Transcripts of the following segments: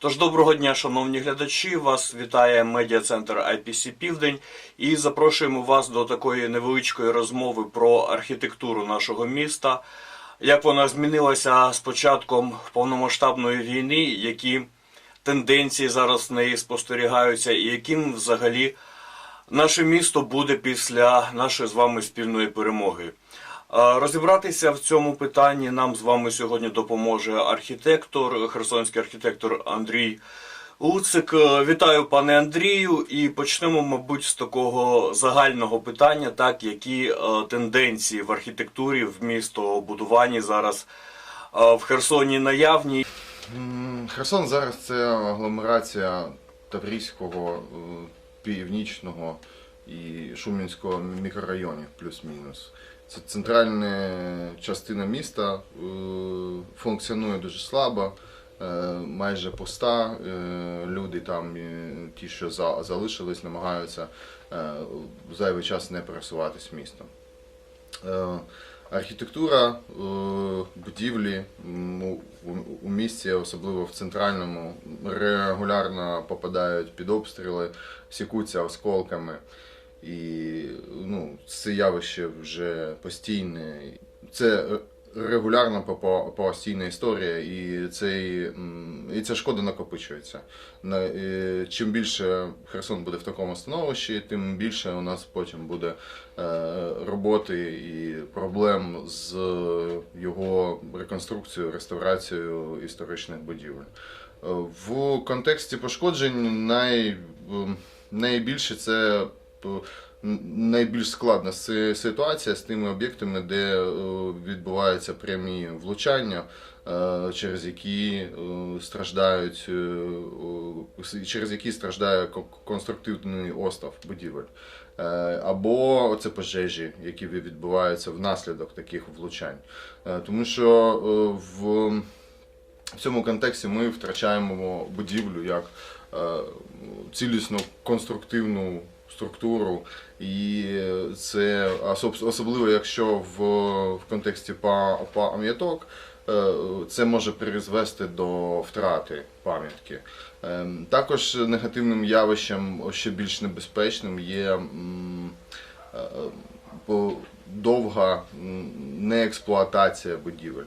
Тож доброго дня, шановні глядачі. Вас вітає медіа-центр IPC Південь і запрошуємо вас до такої невеличкої розмови про архітектуру нашого міста, як вона змінилася з початком повномасштабної війни, які тенденції зараз в неї спостерігаються, і яким взагалі наше місто буде після нашої з вами спільної перемоги. Розібратися в цьому питанні нам з вами сьогодні допоможе архітектор, херсонський архітектор Андрій Луцик. Е, Вітаю, пане Андрію, і почнемо, мабуть, з такого загального питання, так які е, тенденції в архітектурі, в містобудуванні зараз е, в Херсоні наявні. Херсон зараз це агломерація Таврійського, Північного і Шумінського мікрорайонів, плюс-мінус. Це центральна частина міста е, функціонує дуже слабо, е, майже пуста. Е, Люди там, ті, що залишились, намагаються зайвий час не пересуватись містом. Архітектура, будівлі у місті, особливо в центральному, регулярно попадають під обстріли, сікуться осколками. І ну, це явище вже постійне. Це е, регулярно попа- постійна історія, і, цей, і ця шкода накопичується. Е, Чим більше Херсон буде в такому становищі, тим більше у нас потім буде е, роботи і проблем з його реконструкцією, реставрацією історичних будівель. В контексті пошкоджень най, найбільше це найбільш складна ситуація з тими об'єктами, де е, відбуваються прямі влучання, е, через які е, страждають через які страждає конструктивний остав будівель. Або це пожежі, які відбуваються внаслідок таких влучань. Тому що в в цьому контексті ми втрачаємо будівлю як цілісну конструктивну структуру, і це особливо, якщо в, в контексті пам'яток. е, Це може призвести до втрати пам'ятки. Ем, Також негативним явищем, ще більш небезпечним, є е, довга неексплуатація будівель.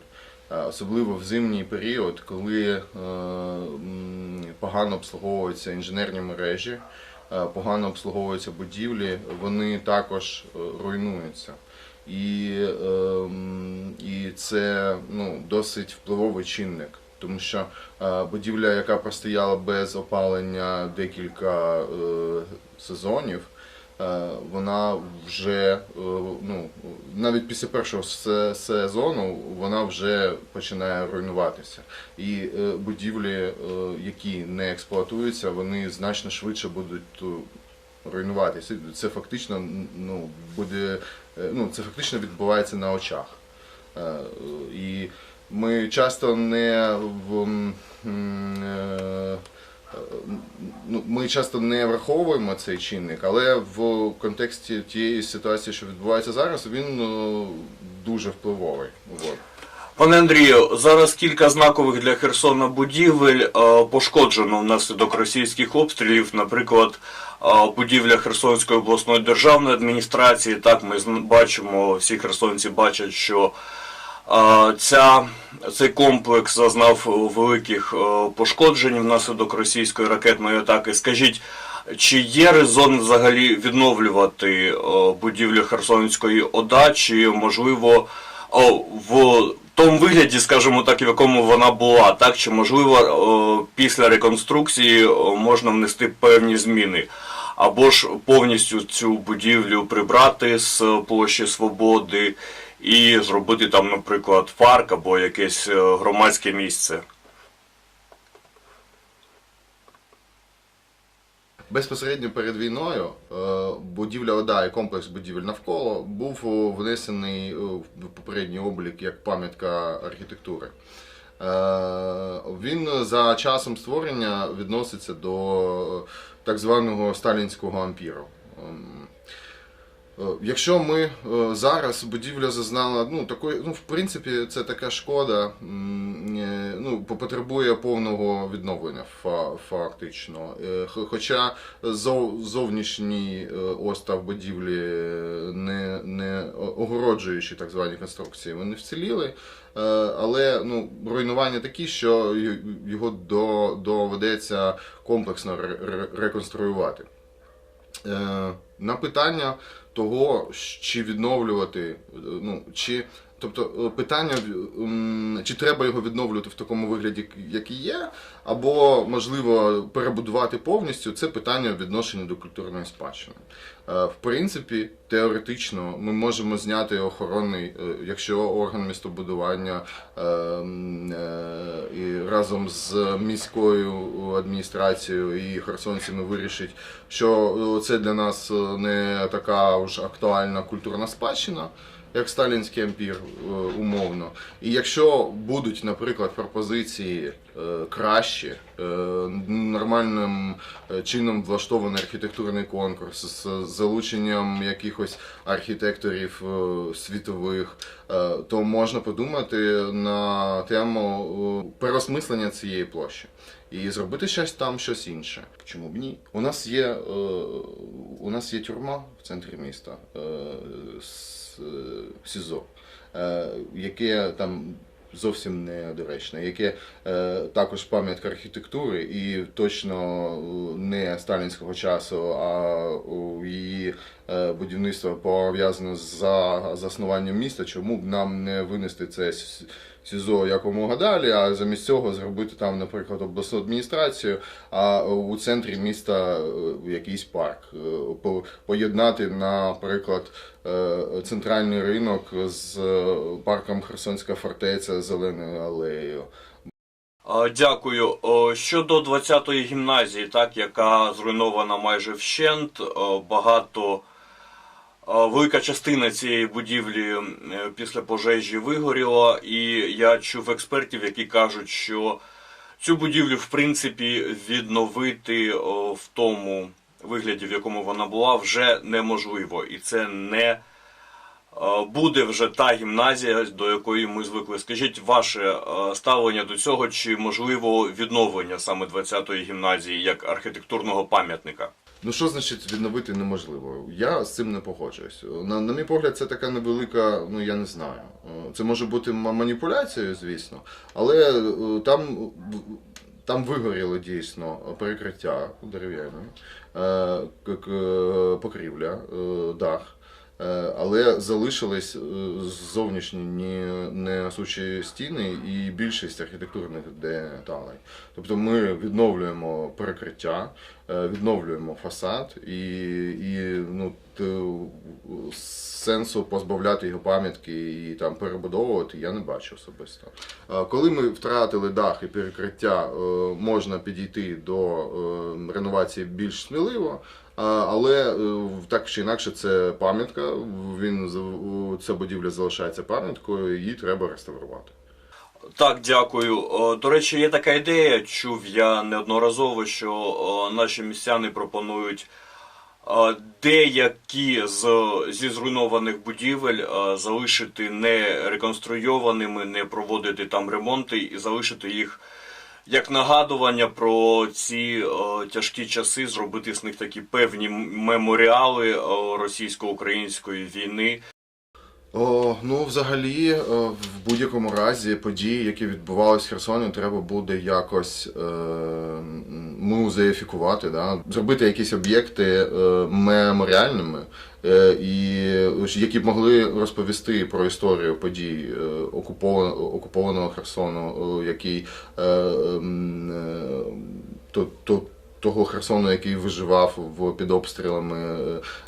Е, Особливо в зимній період, коли погано обслуговуються інженерні мережі, погано обслуговуються будівлі, вони також е, руйнуються. І, е, і це ну, досить впливовий чинник, тому що е, будівля, яка простояла без опалення декілька е, сезонів, е, вона вже е, ну, навіть після першого сезону вона вже починає руйнуватися. І е, будівлі, е, які не експлуатуються, вони значно швидше будуть е, руйнуватися. Це фактично ну, буде, е, ну, це фактично відбувається на очах. Е, І ми часто не в е, ну, ми часто не враховуємо цей чинник, але в контексті тієї ситуації, що відбувається зараз, він е, дуже впливовий. От. Пане Андрію, зараз кілька знакових для Херсона будівель е, пошкоджено внаслідок російських обстрілів. Наприклад, е, будівля Херсонської обласної державної адміністрації. Так, ми бачимо, всі херсонці бачать, що ця, цей комплекс зазнав великих е, пошкоджень внаслідок російської ракетної атаки. Скажіть, чи є резон взагалі відновлювати е, будівлю Херсонської ОДА, чи можливо в тому вигляді, скажімо так, в якому вона була, так чи можливо після реконструкції можна внести певні зміни, або ж повністю цю будівлю прибрати з площі Свободи і зробити там, наприклад, парк або якесь е, громадське місце. Безпосередньо перед війною е, будівля ОДА і комплекс будівель навколо був внесений е, в попередній облік як пам'ятка архітектури. Він за часом створення відноситься до так званого сталінського ампіру. Е, Якщо ми е, зараз будівля зазнала, ну такої, ну в принципі, це така шкода. е, Ну потребує повного відновлення фа- фактично. Хоча зовнішній остав будівлі не, не огороджуючі так звані конструкції, вони вціліли. Але ну, руйнування такі, що його доведеться комплексно ре- ре- реконструювати. Е, На питання того, чи відновлювати, е, ну, чи, тобто е, питання, чи треба його відновлювати в такому вигляді, який є, або, можливо, перебудувати повністю, це питання відношення до культурної спадщини. В принципі, теоретично ми можемо зняти охоронний, е, якщо орган містобудування е, м, е, і разом з міською адміністрацією і херсонцями вирішить, що е, це для нас не така уж актуальна культурна спадщина. Як сталінський ампір е, умовно. І якщо будуть, наприклад, пропозиції кращі, нормальним е, чином влаштований архітектурний конкурс з залученням якихось архітекторів е, світових, е, то можна подумати на тему е, переосмислення цієї площі і зробити щось там, щось інше. Чому б ні? У нас є, е, у нас є тюрма в центрі міста е, е, СІЗО, е, яке там зовсім недоречне, яке е, також пам'ятка архітектури і точно е, не сталінського часу, а її е, будівництво пов'язано з за- заснуванням міста. Чому б нам не винести це СІЗО якомога далі, а замість цього зробити там, наприклад, обласну адміністрацію, а у центрі міста е, якийсь парк. Е, Поєднати, наприклад, е, центральний ринок з парком Херсонська фортеця зеленою алеєю. Дякую. Щодо 20-ї гімназії, так, яка зруйнована майже вщент, багато велика частина цієї будівлі е, після пожежі вигоріла, і я чув експертів, які кажуть, що цю будівлю, в принципі, відновити е, в тому вигляді, в якому вона була, вже неможливо. І це не е, буде вже та гімназія, до якої ми звикли. Скажіть ваше е, ставлення до цього, чи можливо відновлення саме 20-ї гімназії як архітектурного пам'ятника? Ну що значить відновити неможливо? Я з цим не погоджуюсь. На, на мій погляд, це така невелика, ну я не знаю. Е, Це може бути маніпуляцією, звісно, але е, там, там вигоріло дійсно перекриття дерев'яне, е, покрівля, дах. Е, Але залишились е, зовнішні ні- несучі стіни і більшість архітектурних деталей. Тобто ми відновлюємо перекриття, е, відновлюємо фасад і, і ну, сенсу позбавляти його пам'ятки і там перебудовувати я не бачу особисто. Коли ми втратили дах і перекриття, можна підійти до реновації більш сміливо. Але е, так чи інакше це пам'ятка. Він ця будівля залишається пам'яткою, її треба реставрувати. Так, дякую. До речі, є така ідея, чув я неодноразово, що наші містяни пропонують деякі з, зі зруйнованих будівель залишити не реконструйованими, не проводити там ремонти і залишити їх як нагадування про ці е, тяжкі часи, зробити з них такі певні меморіали е, російсько-української війни. О, ну, взагалі, е, в будь-якому разі події, які відбувалися в Херсоні, треба буде якось е, м, музеїфікувати, да? зробити якісь об'єкти е, меморіальними, е, і які б могли розповісти про історію подій е, окупованого, окупованого Херсону, е, який е, е, то, то, того Херсону, який виживав в, під обстрілами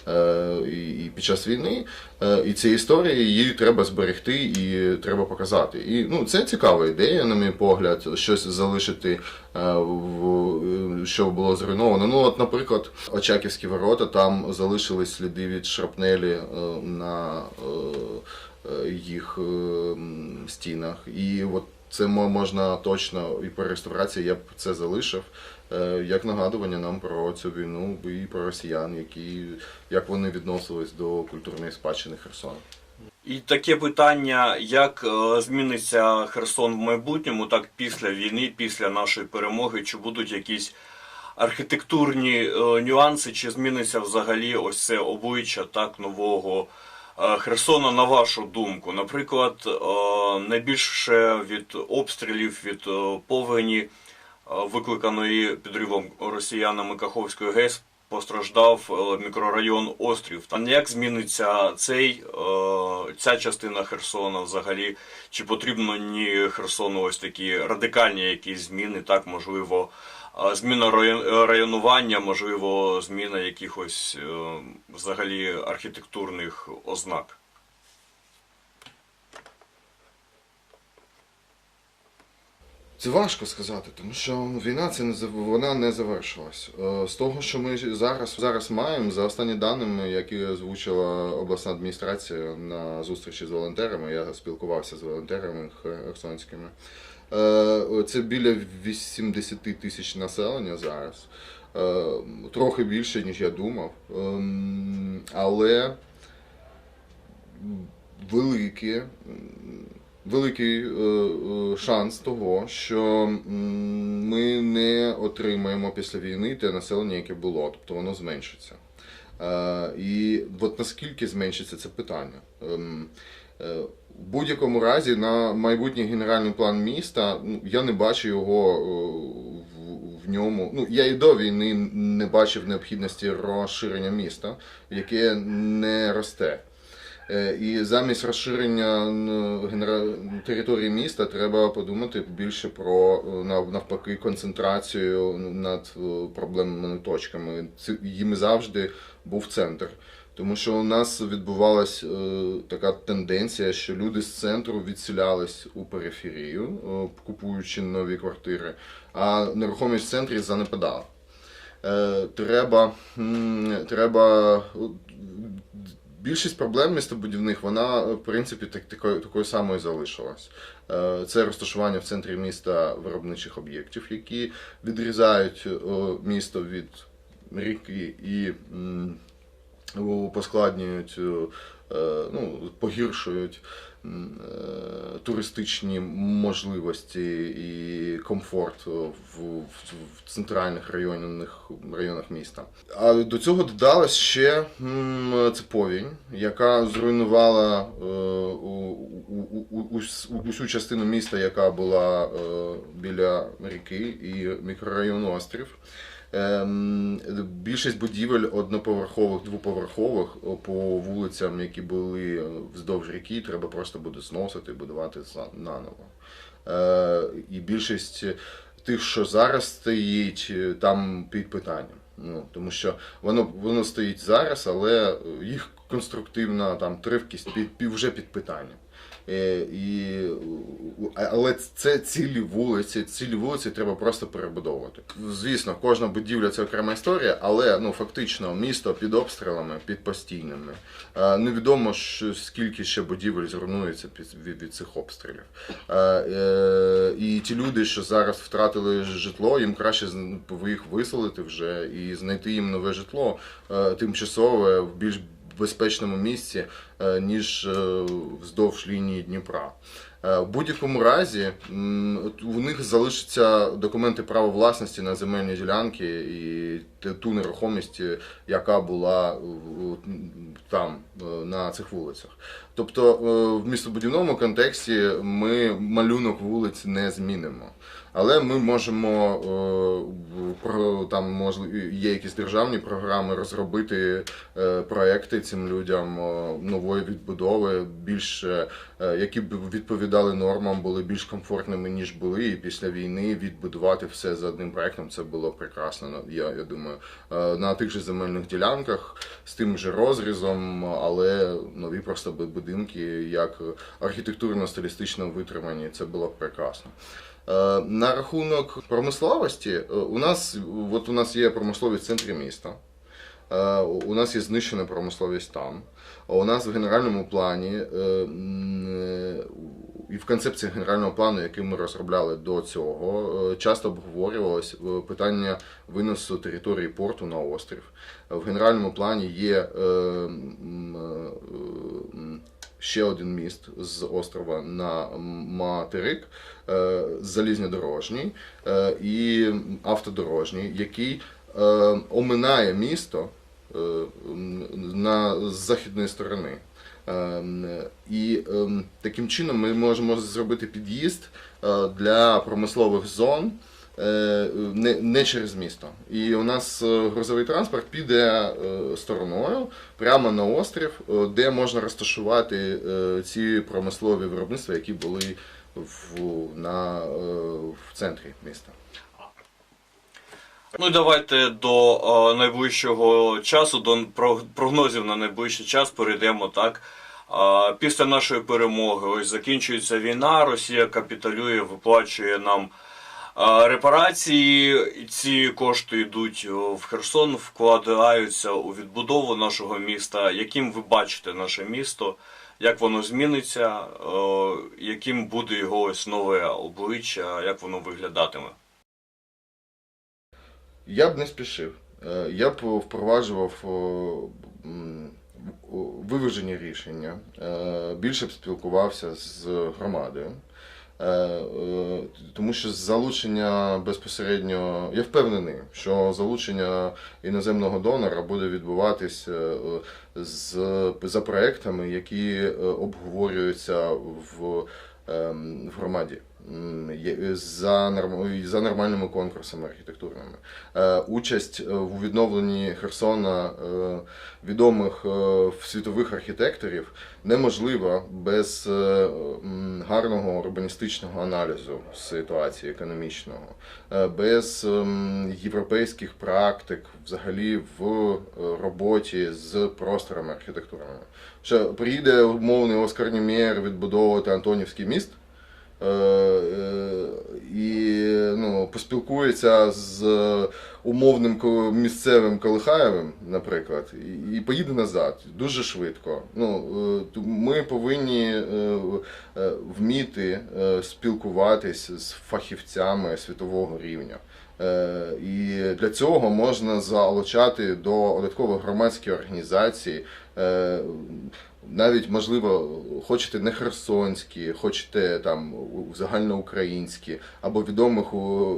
е, е, і, під час війни. Е, і ці історії її треба зберегти і треба показати. І ну, це цікава ідея, на мій погляд, щось залишити, в, що було зруйновано. Ну, от, наприклад, Очаківські ворота, там залишились сліди від шрапнелі на їх стінах. І от це мо- можна точно і по реставрації я б це залишив як нагадування нам про цю війну і про росіян, які як вони відносились до культурної спадщини Херсона. І таке питання, як е, зміниться Херсон в майбутньому, так після війни, після нашої перемоги, чи будуть якісь архітектурні е, нюанси, чи зміниться взагалі ось це обличчя так нового е, Херсона, на вашу думку? Наприклад, е, найбільше від обстрілів, від е, повені, е, викликаної підривом росіянами Каховської ГЕС, постраждав е, мікрорайон Острів. Там як зміниться цей, е, ця частина Херсона взагалі? Чи потрібно ні Херсону ось такі радикальні якісь зміни? Так, можливо, е, зміна район- районування, можливо, зміна якихось е, взагалі архітектурних ознак. Це важко сказати, тому що війна це не вона не завершилась. Е, З того, що ми зараз зараз маємо, за останні даними, які озвучила обласна адміністрація на зустрічі з волонтерами, я спілкувався з волонтерами херсонськими. е, Це біля 80 тисяч населення зараз. Е, Трохи більше, ніж я думав. Ем, Але великі великий е, е, шанс того, що ми не отримаємо після війни те населення, яке було, тобто воно зменшиться. Е, І от наскільки зменшиться це питання. Ем, В будь-якому разі на майбутній генеральний план міста ну, я не бачу його в ньому. Ну я і до війни не бачив необхідності розширення міста, яке не росте. Е, І замість розширення території міста треба подумати більше про е, навпаки концентрацію над е, проблемними точками. Їм завжди був центр. Тому що у нас відбувалась е, така тенденція, що люди з центру відселялись у периферію, купуючи нові квартири, а нерухомість в центрі занепадала. Треба, треба більшість проблем містобудівних, вона в принципі так, такою, такою самою залишилась. Е, Це розташування в центрі міста виробничих об'єктів, які відрізають е, місто від ріки і поскладнюють, е, е, ну, погіршують е, туристичні можливості і комфорт в, в, в центральних районах, районах міста. А до цього додалась ще це повінь, яка зруйнувала усю частину міста, яка була біля ріки і мікрорайону Острів. Ем, Більшість будівель одноповерхових, двоповерхових по вулицям, які були вздовж ріки, треба просто буде зносити, будувати наново. Е, І більшість тих, що зараз стоїть, е, там під питанням. Ну, тому що воно, воно стоїть зараз, але їх конструктивна там тривкість під, вже під питанням. Е, і, але це цілі вулиці, цілі вулиці треба просто перебудовувати. Звісно, кожна будівля це окрема історія, але ну фактично місто під обстрілами, під постійними. Е, Невідомо скільки ще будівель зруйнується від, цих обстрілів. Е, І ті люди, що зараз втратили житло, їм краще їх виселити вже і знайти їм нове житло тимчасове в більш безпечному місці, е, ніж е, вздовж лінії Дніпра. Е, В будь-якому разі у них залишаться документи права власності на земельні ділянки і ту нерухомість, яка була там, на цих вулицях. Тобто в містобудівному контексті ми малюнок вулиць не змінимо. Але ми можемо е, про там можливо є якісь державні програми розробити е, проекти цим людям е, нової відбудови, більш які б відповідали нормам, були більш комфортними ніж були. І після війни відбудувати все за одним проектом це було прекрасно. ну, Я, я думаю, на тих же земельних ділянках з тим же розрізом, але нові просто будинки, як архітектурно-стилістично витримані, це було прекрасно. Е, На рахунок промисловості, е, у нас от у нас є промисловість в центрі міста. Е, У нас є знищена промисловість там. У нас в генеральному плані і в концепції генерального плану, який ми розробляли до цього, часто обговорювалось питання виносу території порту на острів. В генеральному плані є ще один міст з острова на материк, е, залізнодорожній е, і автодорожній, який е, оминає місто на з західної сторони. І таким чином ми можемо зробити під'їзд для промислових зон не, не через місто. І у нас е, грузовий транспорт піде е, стороною прямо на острів, е, де можна розташувати е, ці промислові виробництва, які були в, на, е, в центрі міста. Ну давайте до е, найближчого часу, до про- прогнозів на найближчий час перейдемо так. Е, після нашої перемоги ось закінчується війна, Росія капітулює, виплачує нам е, репарації. Ці кошти йдуть в Херсон, вкладаються у відбудову нашого міста. Яким ви бачите наше місто? Як воно зміниться, е, яким буде його ось нове обличчя, як воно виглядатиме? Я б не спішив. Е, Я б впроваджував виважені рішення, е, більше б спілкувався з громадою. Е, е, Тому що залучення безпосередньо, я впевнений, що залучення іноземного донора буде відбуватись е, з, за проектами, які обговорюються в, ем, в громаді. Є- За, за нормальними конкурсами архітектурними. Е, Участь е, у відновленні Херсона е, відомих е, світових архітекторів неможлива без е, гарного урбаністичного аналізу ситуації економічного, е, без ем, європейських практик взагалі в е, роботі з просторами архітектурними. Що приїде умовний Оскар Німєр відбудовувати Антонівський міст. Е, е, І ну, поспілкується з умовним місцевим Колихаєвим, наприклад, і, поїде назад дуже швидко. Ну, е, ми повинні вміти спілкуватись з фахівцями світового рівня. І для цього можна залучати до додатково громадські організації. Навіть можливо, хочете не херсонські, хочете там загальноукраїнські, або відомих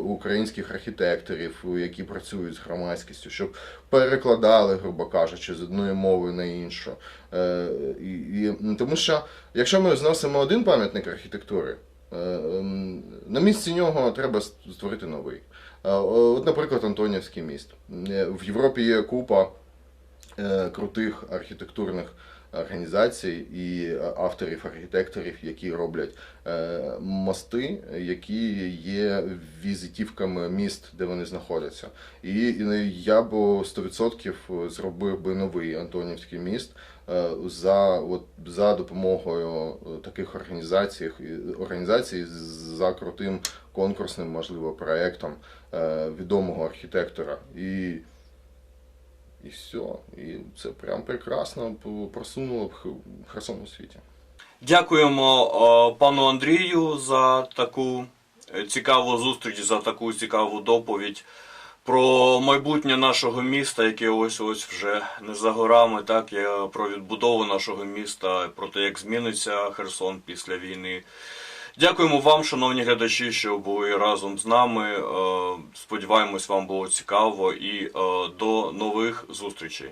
українських архітекторів, які працюють з громадськістю, щоб перекладали, грубо кажучи, з одної мови на іншу. Е, і, і, тому що якщо ми зносимо один пам'ятник архітектури, е, ем, на місці нього треба створити новий. Е, От, наприклад, Антонівський міст. В Європі є купа крутих архітектурних організацій і е, авторів, архітекторів, які роблять е, мости, які є візитівками міст, де вони знаходяться. І, я б 100% зробив би новий Антонівський міст е, за, от, за допомогою таких організацій, організацій за крутим конкурсним, можливо, проектом відомого архітектора. І і все. І це прям прекрасно просунуло б Х- Херсон у світі. Дякуємо е, пану Андрію за таку е, цікаву зустріч, за таку цікаву доповідь про майбутнє нашого міста, яке ось ось вже не за горами, так про відбудову нашого міста, про те, як зміниться Херсон після війни. Дякуємо вам, шановні глядачі, що були разом з нами. Е, Сподіваємось, вам було цікаво і е, до нових зустрічей.